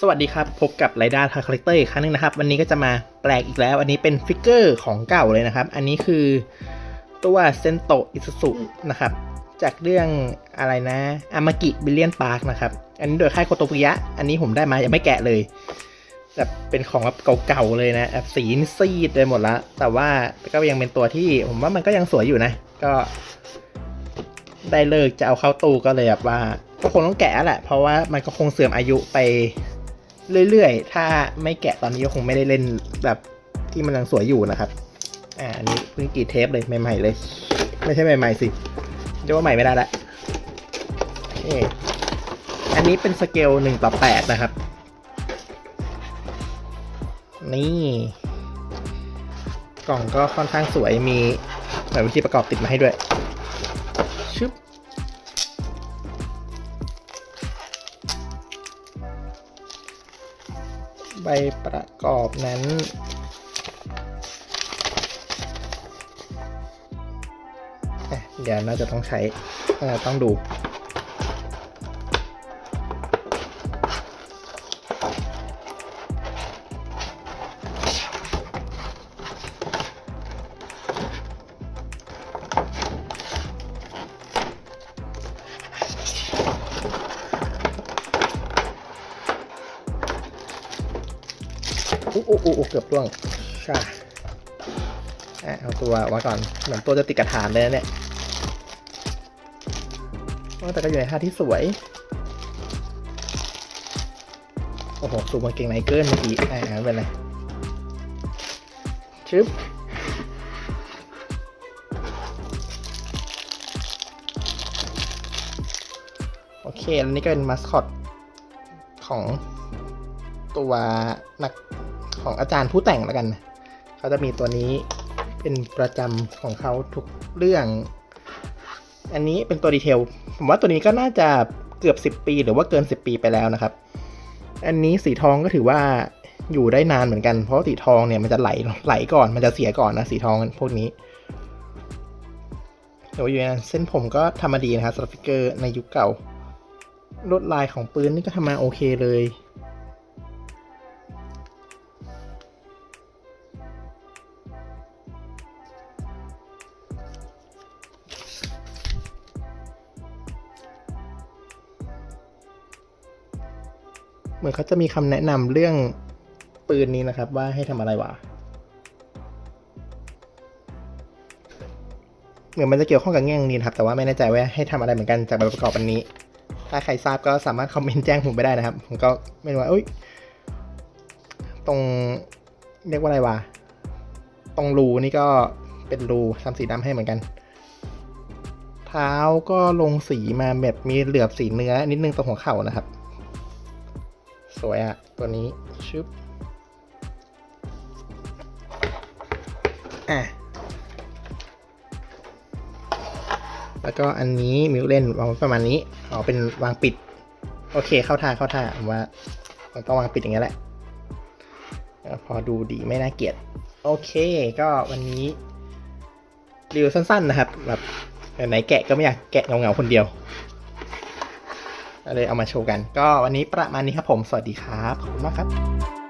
สวัสดีครับ พบกับไรด้าทาคาแรคเตอร์อีกครั้งหนึงนะครับ วันนี้ก็จะมาแปลกอีกแล้ว อันนี้เป็นฟิกเกอร์ของเก่าเลยนะครับ อันนี้คือตัวเซนโตอิซุสุนะครับ จากเรื่องอะไรนะอามากิบิลเลียนพาร์คนะครับ อันนี้โดยค่ายโคโตบุยะ อันนี้ผมได้มายังไม่แกะเลยแบบเป็นของแบบเก่าๆเลยนะแบบสีนี่ซีดเลยหมดละแต่ว่าก็ยังเป็นตัวที่ผมว่ามันก็ยังสวยอยู่นะ ก็ได้เลิกจะเอาเข้าตู้ก็เลยแบบว่าก็คงต้องแกะแหละ เพราะว่ามันก็คงเสื่อมอายุไป เรื่อยๆ ถ้าไม่แกะตอนนี้ก็คงไม่ได้เล่นแบบที่มันยังสวยอยู่นะครับ อ่า อันนี้เพิ่งกรีดเทปเลยใหม่ๆเลย ไม่ใช่ใหม่ๆสิจะว่าใหม่ไม่ได้ละโอเคอันนี้เป็นสเกลหนึ่งต่อแปดนะครับ นี่ กล่องก็ค่อนข้างสวยมีแบบวิธีประกอบติดมาให้ด้วย ใบประกอบนั้น เดี๋ยวน่าจะต้องใช้ต้องดู อู้อู้อู้อู้เกือบร่วงใช่อะเอาตัวไว้ก่อนเหมือนตัวจะติดกระถานเลยนะเนี่ยว่าแต่ก็อยู่ในท่าที่สวย โอ้โหสูบกางเกงไนเกิลเมื่อกี้อ่าไม่เป็นไรชึบโอเค อันนี้ก็เป็นมาสคอตของตัวนัก ของอาจารย์ผู้แต่งแล้วกันนะเขาจะมีตัวนี้เป็นประจำของเขาทุกเรื่อง อันนี้เป็นตัวดีเทล ผมว่าตัวนี้ก็น่าจะเกือบ 10 ปีหรือว่าเกิน 10 ปีไปแล้วนะครับ อันนี้สีทองก็ถือว่าอยู่ได้นานเหมือนกัน เพราะสีทองเนี่ยมันจะไหลไหลก่อน มันจะเสียก่อนนะสีทองพวกนี้แต่ว่าอยู่ในเส้นผมก็ทำมาดีนะครับสำหรับฟิกเกอร์ในยุคเก่าลวดลายของปืนนี่ก็ทำมาโอเคเลย เหมือนเขาจะมีคำแนะนำเรื่องปืนนี้นะครับ ว่าให้ทำอะไรวะเหมือนมันจะเกี่ยวข้องกับแง่งนี้นครับ แต่ว่าไม่แน่ใจว่าให้ทำอะไรเหมือนกันจากใบประกอบอันนี้ ถ้าใครทราบก็สามารถคอมเมนต์แจ้งผมไปได้นะครับ ผมก็ไม่รู้ว่าเอ้ยตรงเรียกว่าอะไรวะตรงรูนี่ก็เป็นรูทำสีดำให้เหมือนกัน เท้าก็ลงสีมาแบบมีเหลือบสีเนื้อนิดนึงตรงหัวเข่านะครับ สวยอะตัวนี้ชึบอะแล้วก็อันนี้มิวเล่นวางประมาณนี้อ๋อเป็นวางปิด โอเคเข้าท่าเข้าท่าผมว่ามันต้องวางปิดอย่างนี้ยแหละพอดูดีไม่น่าเกลียด โอเค ก็วันนี้รีวิวสั้น ๆ นะครับแบบไหนแกะก็ไม่อยากแกะเงาๆคนเดียว ก็เลยเอามาโชว์กัน ก็วันนี้ประมาณนี้ครับผม สวัสดีครับ ขอบคุณมากครับ